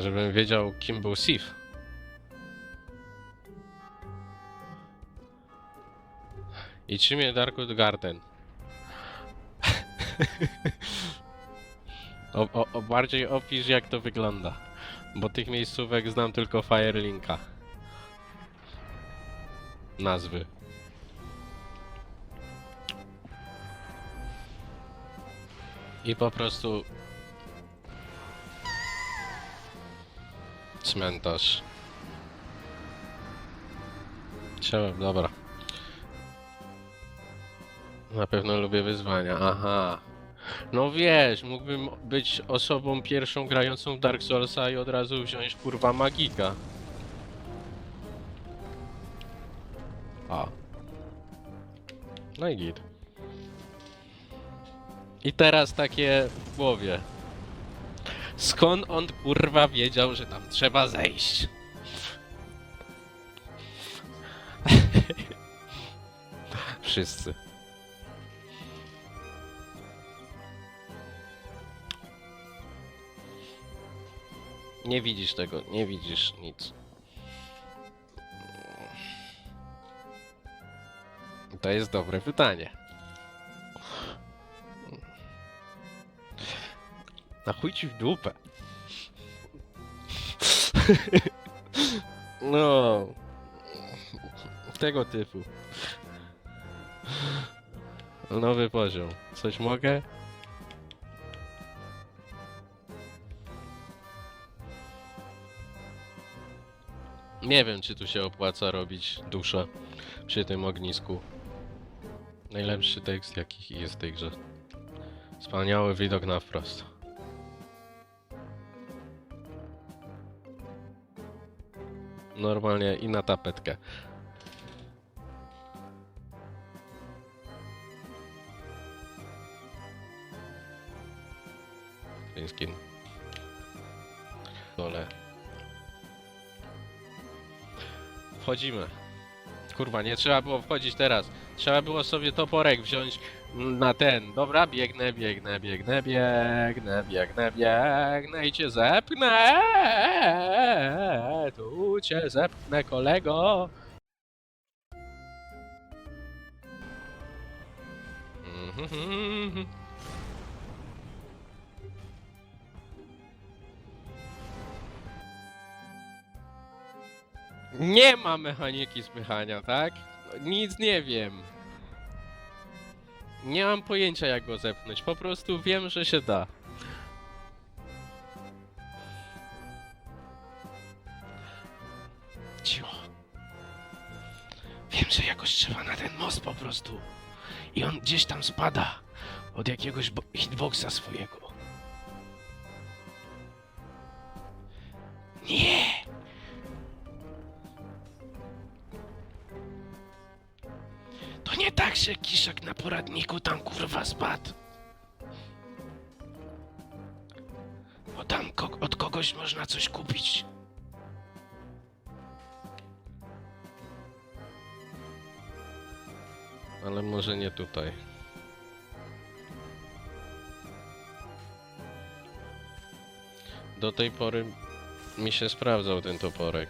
Żebym wiedział, kim był Sif. I czym jest Darkwood Garden? o, o, o, bardziej opisz, jak to wygląda. Bo tych miejscówek znam tylko Firelinka. Nazwy. I po prostu Cmentarz. Trzeba, dobra. Na pewno lubię wyzwania, aha. No wiesz, mógłbym być osobą pierwszą grającą w Dark Soulsa i od razu wziąć kurwa magika. A. No i git. I teraz takie w głowie. Skąd on kurwa wiedział, że tam trzeba zejść? Wszyscy. Nie widzisz tego, nie widzisz nic. To jest dobre pytanie. Na chuj ci w dupę. No. Tego typu. Nowy poziom. Coś mogę? Nie wiem, czy tu się opłaca robić duszę przy tym ognisku. Najlepszy tekst, jaki jest w tej grze. Wspaniały widok na wprost. Normalnie i na tapetkę. Skin. Dole. Wchodzimy. Kurwa, nie trzeba było wchodzić teraz. Trzeba było sobie toporek wziąć na ten. Dobra, biegnę, biegnę, biegnę, biegnę, biegnę, biegnę i cię zepnę. Tu cię zepnę, kolego. Nie ma mechaniki spychania, tak? Nic nie wiem. Nie mam pojęcia jak go zepchnąć, po prostu wiem, że się da. Cicho. Wiem, że jakoś trzeba na ten most po prostu. I on gdzieś tam spada od jakiegoś bo- hitboxa swojego. Że kiszek na poradniku tam kurwa spadł. Bo tam ko- od kogoś można coś kupić. Ale może nie tutaj. Do tej pory mi się sprawdzał ten toporek.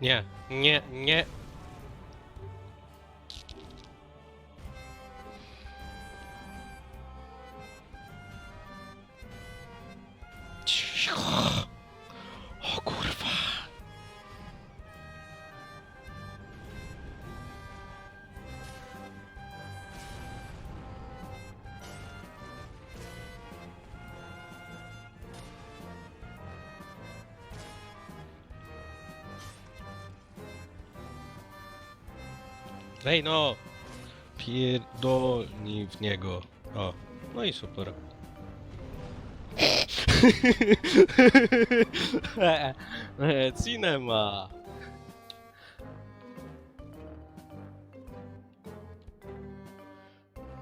Nie, nie, nie. Ej no! Pierdolnij w niego. O, no i super. Cinema!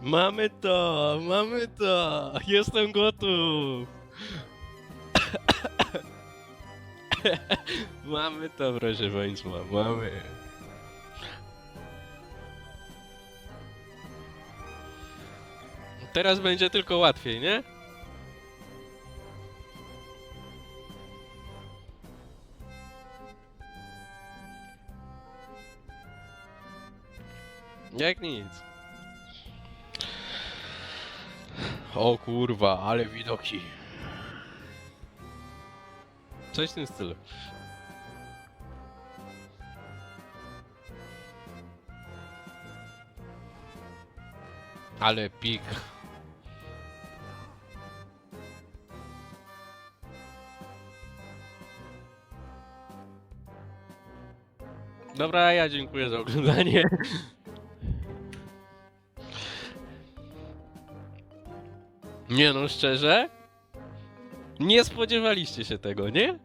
Mamy to! Mamy to! Jestem gotów! mamy to, proszę Państwa, mamy. Teraz będzie tylko łatwiej, nie? Jak nic. O kurwa, ale widoki. Coś w tym stylu. Ale pik. Dobra, ja dziękuję za oglądanie. Nie no, szczerze? Nie spodziewaliście się tego, nie?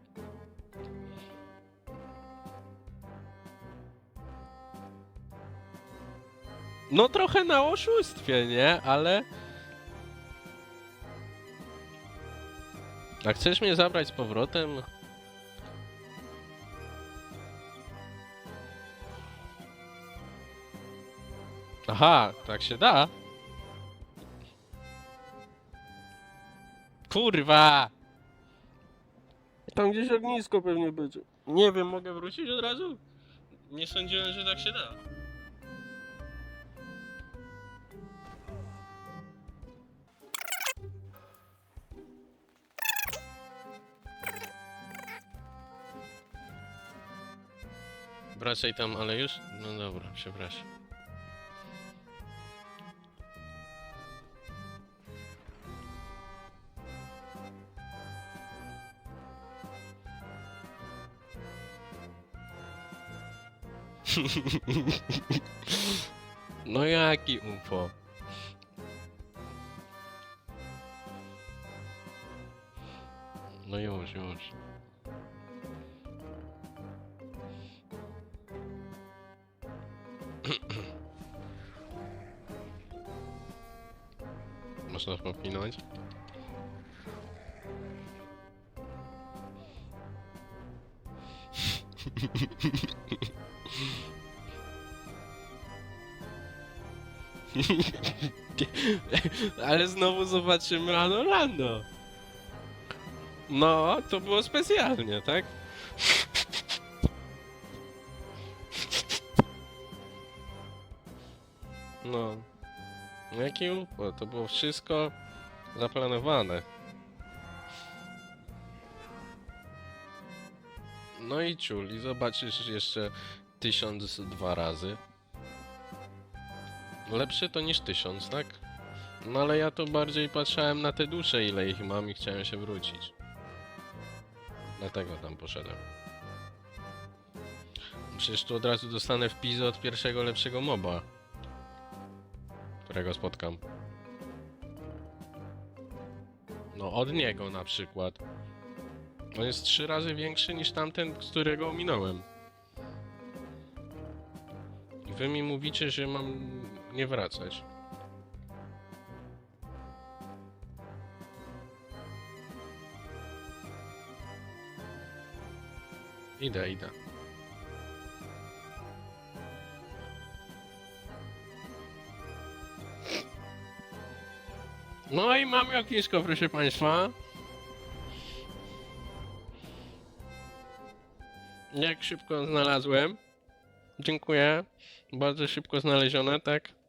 No trochę na oszustwie, nie? Ale... A chcesz mnie zabrać z powrotem? Aha, tak się da. Kurwa! Tam gdzieś ognisko pewnie będzie. Nie wiem, mogę wrócić od razu? Nie sądziłem, że tak się da. Wracaj tam, ale już? No dobra, przepraszam. No jaki UFO? No już, już. Można popinąć? Ale znowu zobaczymy Ano Lando. No, to było specjalnie, tak? No. Jaki UFO? To było wszystko zaplanowane. No i ciul, i zobaczysz jeszcze tysiąc dwa razy. Lepsze to niż tysiąc, tak? No ale ja to bardziej patrzałem na te dusze, ile ich mam i chciałem się wrócić. Dlatego tam poszedłem. Przecież tu od razu dostanę wpis od pierwszego lepszego moba, którego spotkam. No od niego na przykład. On jest trzy razy większy niż tamten, którego ominąłem. I wy mi mówicie, że mam nie wracać. Idę, idę. No i mam ognisko, proszę państwa. Jak szybko znalazłem? Dziękuję. Bardzo szybko znalezione, tak?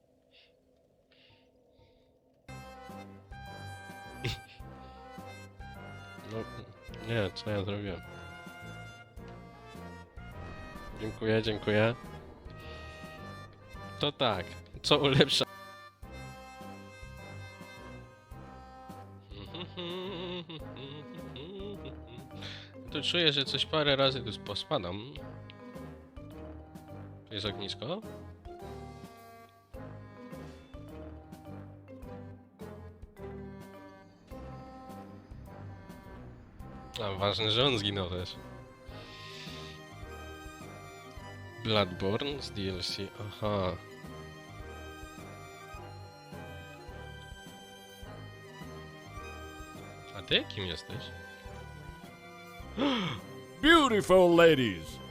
Nie, co ja zrobiłem? Dziękuję, dziękuję. To tak, co ulepsza? Tu czuję, że coś parę razy tu pospadam. Jest ognisko? Ważne, że on zginął też. Bloodborne z DLC, aha. A ty kim jesteś? Beautiful ladies!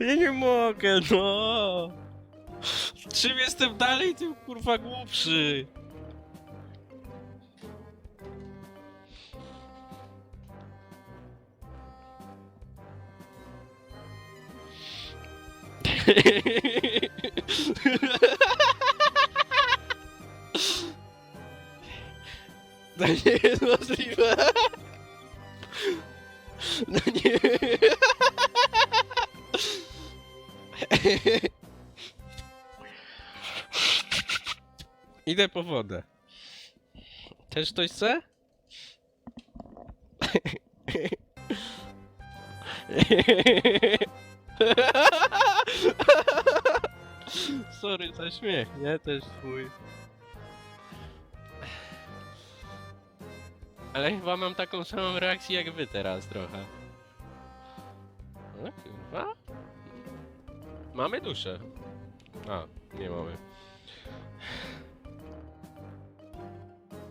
Ja nie mogę, no! Czym jestem dalej, tym kurwa głupszy! To nie jest możliwe! No nie! Idę po wodę. Też ktoś chce? Sorry za śmiech, nie? Też twój. Ale chyba mam taką samą reakcję jak wy teraz trochę. No kurwa. Mamy duszę. A, nie mamy.